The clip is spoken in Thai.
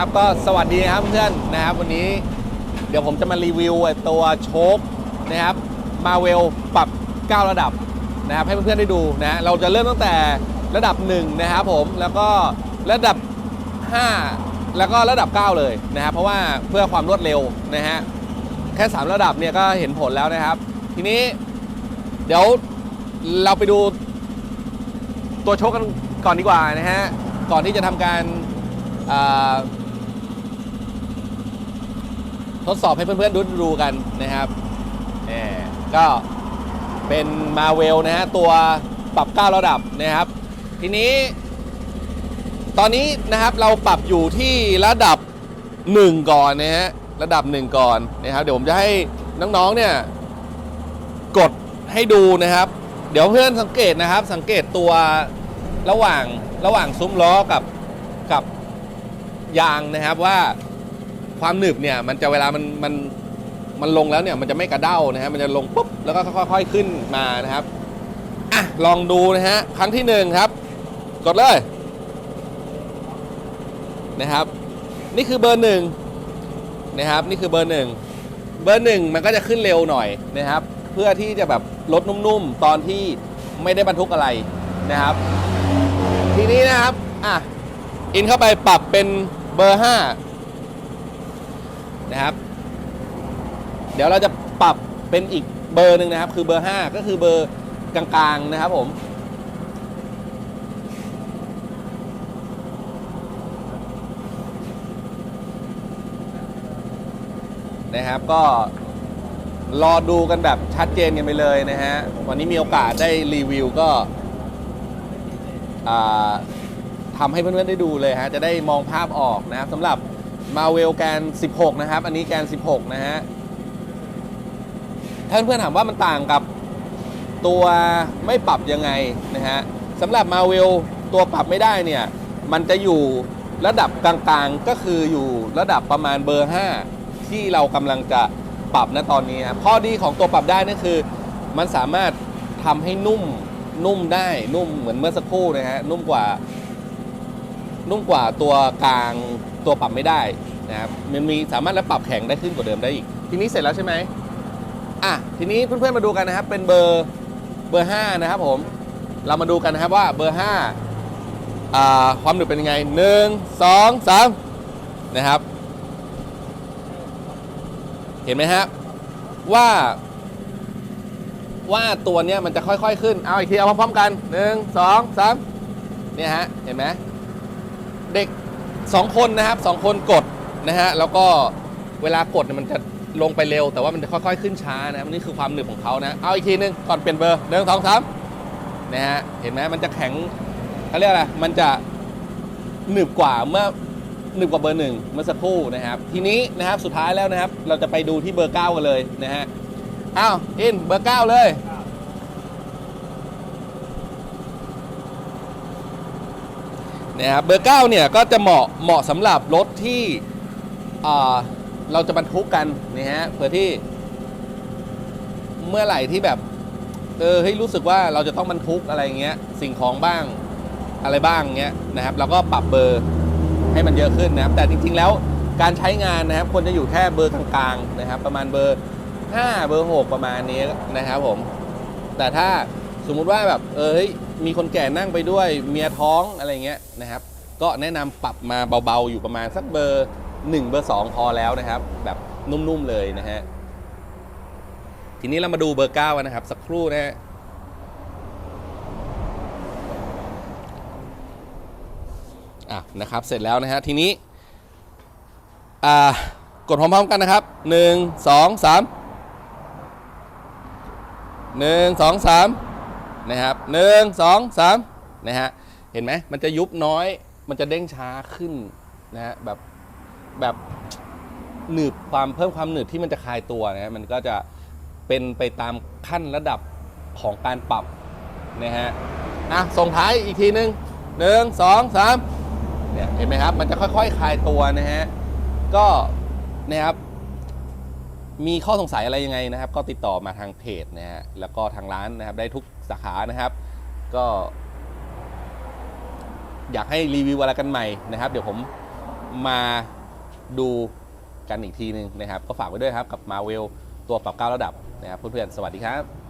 นะครับ ก็สวัสดีครับเพื่อนนะครับ วันนี้เดี๋ยวผมจะมารีวิวไอ้ตัวโชคนะครับมาเวลปรับ 9 ระดับนะครับ ให้เพื่อนๆได้ดูนะเราจะเริ่มตั้งแต่ระดับ 1 นะครับผมแล้วก็ระดับ 5 แล้วก็ระดับ 9 เลยนะครับ เพราะว่าเพื่อความรวดเร็วนะฮะแค่ 3 ระดับเนี่ยก็เห็นผลแล้วนะครับ ทีนี้เดี๋ยวเราไปดูตัวโชคกันก่อนดีกว่านะฮะก่อนที่จะทำการ ทดสอบให้เพื่อนๆดูดูกันนะครับแหมก็เป็นมาเวลนะฮะตัวปรับ 9 ระดับนะครับ ทีนี้ตอนนี้นะครับเราปรับอยู่ที่ระดับ 1 ก่อนนะฮะระดับ 1 ก่อนนะครับ เดี๋ยวผมจะให้น้องๆเนี่ยกดให้ดูนะครับ เดี๋ยวเพื่อนสังเกตนะครับ สังเกตตัวระหว่างระหว่างซุ้มล้อกับกับยางนะครับว่า ความหนึบเนี่ยมันจะเวลามันมันมันลงแล้วเนี่ยมันจะไม่กระเด้านะฮะมันจะลงปุ๊บแล้วก็ค่อยๆขึ้นมานะครับอะลองดูนะฮะครั้งที่หนึ่งครับ กดเลยนะครับ นี่คือเบอร์หนึ่งนะครับนี่คือเบอร์หนึ่งเบอร์หนึ่งมันก็จะขึ้นเร็วหน่อยนะครับ เพื่อที่จะแบบลดนุ่มๆ ตอนที่ไม่ได้บรรทุกอะไรนะครับ ทีนี้นะครับอะอินเข้าไปปรับเป็นเบอร์5 นะครับ เดี๋ยวเราจะปรับเป็นอีกเบอร์หนึ่งนะครับ คือเบอร์ 5 ก็คือเบอร์กลางๆนะครับผมนะครับก็รอดูกันแบบชัดเจนกันไปเลยนะฮะ วันนี้มีโอกาสได้รีวิวก็ทำให้เพื่อนๆได้ดูเลยฮะ จะได้มองภาพออกนะครับสำหรับ มาเวลแกน 16 นะครับ อันนี้แกน 16 นะฮะถ้านเพื่อนถามว่ามันต่างกับตัวไม่ปรับยังไงนะฮะสำหรับมาเวลตัวปรับไม่ได้เนี่ย มันจะอยู่ระดับกลางๆ ก็คืออยู่ระดับประมาณเบอร์ 5 ที่เรากำลังจะปรับณตอนนี้ครับข้อดีของตัวปรับได้นั่นคือ มันสามารถทำให้นุ่มนุ่มได้นุ่มเหมือนเมื่อสักครู่นะฮะนุ่มกว่า นุ่มกว่าตัวกลางตัวปรับไม่ได้นะครับมันมีสามารถและปรับแข็งได้ขึ้นกว่าเดิมได้อีก ทีนี้เสร็จแล้วใช่ไหมอะทีนี้เพื่อนๆมาดูกันนะครับ เป็นเบอร์เบอร์5นะครับผมเรามาดูกันนะครับว่าเบอร์5อ่าความหนึบเป็นยังไง 1 2 3 นะครับ เห็นไหมฮะว่า ว่าตัวเนี้ยมันจะค่อยๆขึ้น เอาอีกทีเอาพร้อมๆกัน 1 2 3เนี่ยฮะ เห็นไหม เด็ก 2 คนนะครับ2คนกดนะฮะแล้วก็เวลากดเนี่ยมันจะลงไปเร็ว แต่ว่ามันจะค่อยๆขึ้นช้านะครับนี่คือความหนึบของเขานะเอาอีกทีนึงก่อนเปลี่ยนเบอร์หนึ่งสองสามนะฮะเห็นไหมมันจะแข็งเขาเรียกอะไรมันจะหนึบกว่าเมื่อหนึ่งกว่าเบอร์หนึ่งเมื่อสักครู่นะครับ ทีนี้นะครับสุดท้ายแล้วนะครับ เราจะไปดูที่เบอร์ 9 กันเลยนะฮะอ้าวอินเบอร์ 9 เลย นะครับเบอร์9เนี่ยก็จะเหมาะเหมาะสำหรับรถที่เราจะบรรทุกกันนะฮะเพื่อที่ เมื่อไหร่ที่แบบ เออเฮ้ยรู้สึกว่าเราจะต้องบรรทุกอะไรเงี้ย สิ่งของบ้างอะไรบ้างเงี้ยนะครับเราก็ปรับเบอร์ให้มันเยอะขึ้นนะครับ แต่จริง ๆ แล้วการใช้งานนะครับควรจะอยู่แค่เบอร์กลางๆนะครับ ประมาณเบอร์ 5 เบอร์ 6 ประมาณนี้นะครับผม แต่ถ้าสมมุติว่าแบบเอย มีคนแก่นั่งไปด้วยเมียท้องอะไรเงี้ยนะครับ ก็แนะนำปรับมาเบาๆอยู่ประมาณสักเบอร์ 1 เบอร์ 2 พอแล้วนะครับ แบบนุ่มๆเลยนะฮะทีนี้เรามาดูเบอร์9กันนะครับ สักครู่นะฮะอะนะครับเสร็จแล้วนะฮะทีนี้อ่ากดพร้อมๆกันนะครับหนึ่งสองสามห นะครับหนึ่งสองสามนะฮะเห็นไหมมันจะยุบน้อย มันจะเด้งช้าขึ้นนะฮะแบบแบบหนืบความเพิ่มความหนืบที่มันจะคลายตัวนะฮะมันก็จะเป็นไปตามขั้นระดับของการปรับนะฮะอะส่งท้ายอีกทีหนึ่งหนึ่งสองสามเนี่ยเห็นไหมครับ มันจะค่อยๆคลายตัวนะฮะก็นะครับ มีข้อสงสัยอะไรยังไงนะครับ ก็ติดต่อมาทางเพจนะฮะแล้วก็ทางร้านนะครับได้ทุกสาขานะครับ ก็ อยากให้รีวิวอะไรกันใหม่นะครับ เดี๋ยวผมมาดูกันอีกทีหนึงนะครับ ก็ฝากไว้ด้วยครับกับมาเวลตัวปรับเก้าระดับนะครับเพื่อนๆสวัสดีครับ